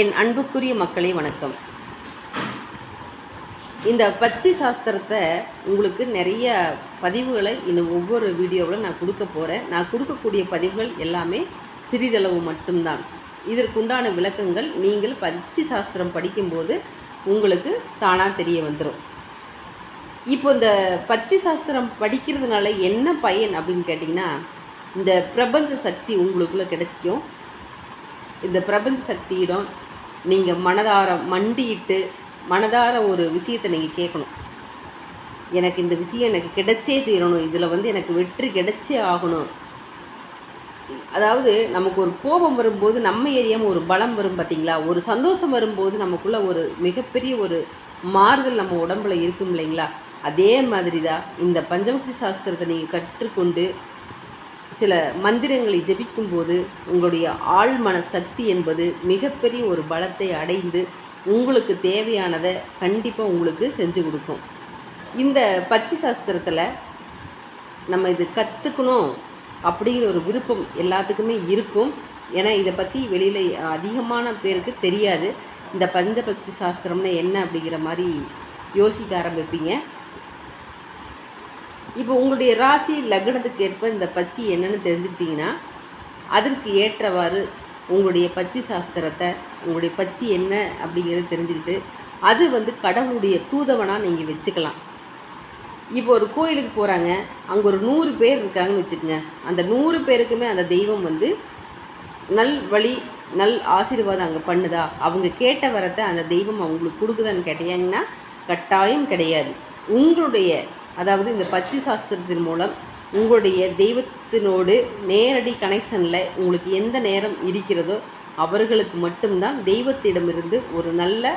என் அன்புக்குரிய மக்களை வணக்கம். இந்த பச்சை சாஸ்திரத்தை உங்களுக்கு நிறைய பதிவுகளை இன்னும் ஒவ்வொரு வீடியோவில் நான் கொடுக்க போகிறேன் நான் கொடுக்கக்கூடிய பதிவுகள் எல்லாமே சிறிதளவு மட்டும்தான். இதற்குண்டான விளக்கங்கள் நீங்கள் பச்சை சாஸ்திரம் படிக்கும்போது உங்களுக்கு தானாக தெரிய வந்துடும் இப்போ இந்த பச்சை சாஸ்திரம் படிக்கிறதுனால என்ன பயன் அப்படின்னு கேட்டிங்கன்னா இந்த பிரபஞ்ச சக்தி உங்களுக்குள்ளே கிடைக்கும். இந்த பிரபஞ்ச சக்தியிடம் நீங்கள் மனதார மண்டியிட்டு மனதார ஒரு விஷயத்தை நீங்கள் கேட்கணும். எனக்கு இந்த விஷயம் எனக்கு கிடைச்சே தீரணும். இதில் வந்து எனக்கு வெற்றி கிடைச்சே ஆகணும். அதாவது நமக்கு ஒரு கோபம் வரும்போது நம்ம ஏரியாமல் ஒரு பலம் வரும் பார்த்தீங்களா ஒரு சந்தோஷம் வரும்போது நமக்குள்ளே ஒரு மிகப்பெரிய ஒரு மாறுதல் நம்ம உடம்புல இருக்கும் இல்லைங்களா? அதே மாதிரி தான் இந்த பஞ்சபக்தி சாஸ்திரத்தை நீங்கள் கற்றுக்கொண்டு சில மந்திரங்களை ஜெபிக்கும்போது உங்களுடைய ஆழ்மன சக்தி என்பது மிகப்பெரிய ஒரு பலத்தை அடைந்து உங்களுக்கு தேவையானதை கண்டிப்பாக உங்களுக்கு செஞ்சு கொடுக்கும். இந்த பச்சை சாஸ்திரத்தில் நம்ம இது கற்றுக்கணும் அப்படிங்கிற ஒரு விருப்பம் எல்லாத்துக்குமே இருக்கும். ஏன்னா இதை பற்றி வெளியில் அதிகமான பேருக்கு தெரியாது. இந்த பஞ்சபக்தி சாஸ்திரம்னு என்ன அப்படிங்கிற மாதிரி யோசிக்க ஆரம்பிப்பீங்க. இப்போ உங்களுடைய ராசி லக்னத்துக்கு ஏற்ப இந்த பச்சி என்னென்னு தெரிஞ்சுக்கிட்டிங்கன்னா அதற்கு ஏற்றவாறு உங்களுடைய பச்சி சாஸ்திரத்தை உங்களுடைய பச்சி என்ன அப்படிங்கிறத தெரிஞ்சுக்கிட்டு அது வந்து கடவுளுடைய தூதவனாக நீங்கள் வச்சுக்கலாம். இப்போ ஒரு கோயிலுக்கு போகிறாங்க அங்கே ஒரு நூறு பேர் இருக்காங்கன்னு வச்சுக்கோங்க. அந்த நூறு பேருக்குமே அந்த தெய்வம் வந்து நல் வழி நல் ஆசீர்வாதம் அங்கே பண்ணுதா? அவங்க கேட்ட வரத்தை அந்த தெய்வம் அவங்களுக்கு கொடுக்குதான்னு கேட்டீங்கன்னா கட்டாயம் கிடையாது. உங்களுடைய அதாவது இந்த பச்சி சாஸ்திரத்தின் மூலம் உங்களுடைய தெய்வத்தினோடு நேரடி கனெக்ஷனில் உங்களுக்கு எந்த நேரம் இருக்கிறதோ அவர்களுக்கு மட்டும்தான் தெய்வத்திடமிருந்து ஒரு நல்ல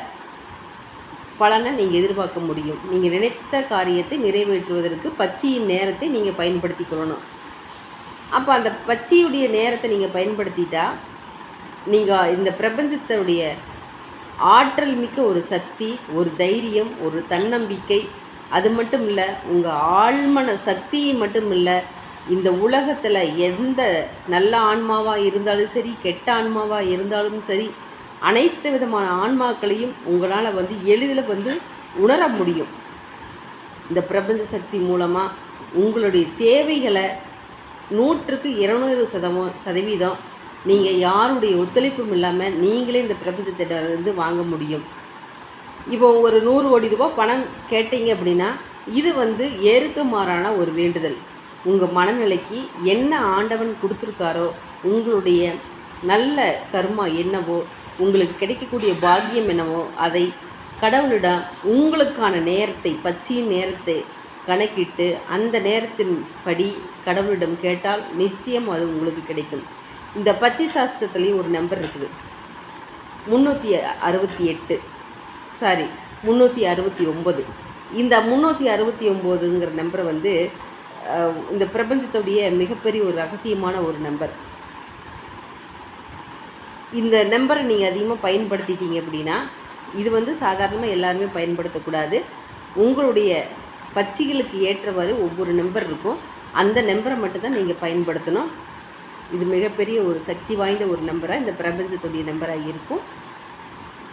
பலனை நீங்கள் எதிர்பார்க்க முடியும். நீங்கள் நினைத்த காரியத்தை நிறைவேற்றுவதற்கு பச்சியின் நேரத்தை நீங்கள் பயன்படுத்தி கொள்ளணும். அப்போ அந்த பச்சியுடைய நேரத்தை நீங்கள் பயன்படுத்திட்டா நீங்கள் இந்த பிரபஞ்சத்தினுடைய ஆற்றல் மிக்க ஒரு சக்தி ஒரு தைரியம் ஒரு தன்னம்பிக்கை அது மட்டும் இல்லை உங்கள் ஆழ்மன சக்தியை மட்டும் இல்லை இந்த உலகத்தில் எந்த நல்ல ஆன்மாவாக இருந்தாலும் சரி கெட்ட ஆன்மாவாக இருந்தாலும் சரி அனைத்து விதமான ஆன்மாக்களையும் உங்களால் வந்து எளிதில் வந்து உணர முடியும். இந்த பிரபஞ்ச சக்தி மூலமாக உங்களுடைய தேவைகளை நூற்றுக்கு இருநூறு சதமோ சதவீதம் நீங்கள் யாருடைய ஒத்துழைப்பும் இல்லாமல் நீங்களே இந்த பிரபஞ்சத்திடமிருந்து வாங்க முடியும். இப்போ ஒரு நூறு கோடி ரூபாய் பணம் கேட்டீங்க அப்படின்னா இது வந்து ஏறுக்கு மாறான ஒரு வேண்டுதல். உங்கள் மனநிலைக்கு என்ன ஆண்டவன் கொடுத்துருக்காரோ உங்களுடைய நல்ல கர்மா என்னவோ உங்களுக்கு கிடைக்கக்கூடிய பாக்கியம் என்னவோ அதை கடவுளிடம் உங்களுக்கான நேரத்தை பச்சியின் நேரத்தை கணக்கிட்டு அந்த நேரத்தின் படி கடவுளிடம் கேட்டால் நிச்சயம் அது உங்களுக்கு கிடைக்கும். இந்த பச்சை சாஸ்திரத்துலேயும் ஒரு நம்பர் இருக்குது. முந்நூற்றி அறுபத்தி எட்டு. சாரி முந்நூற்றி அறுபத்தி ஒம்பது இந்த முந்நூற்றி அறுபத்தி ஒம்போதுங்கிற நம்பரை வந்து uh, இந்த பிரபஞ்சத்துடைய மிகப்பெரிய ஒரு ரகசியமான ஒரு நம்பர் இந்த நம்பரை நீங்கள் அதிகமாக பயன்படுத்திட்டீங்க அப்படின்னா இது வந்து சாதாரணமாக எல்லாருமே பயன்படுத்தக்கூடாது. உங்களுடைய பச்சிகளுக்கு ஏற்றவாறு ஒவ்வொரு நம்பர் இருக்கும். அந்த நம்பரை மட்டும்தான் நீங்கள் பயன்படுத்தணும். இது மிகப்பெரிய ஒரு சக்தி வாய்ந்த ஒரு நம்பராக இந்த பிரபஞ்சத்துடைய நம்பராக இருக்கும்.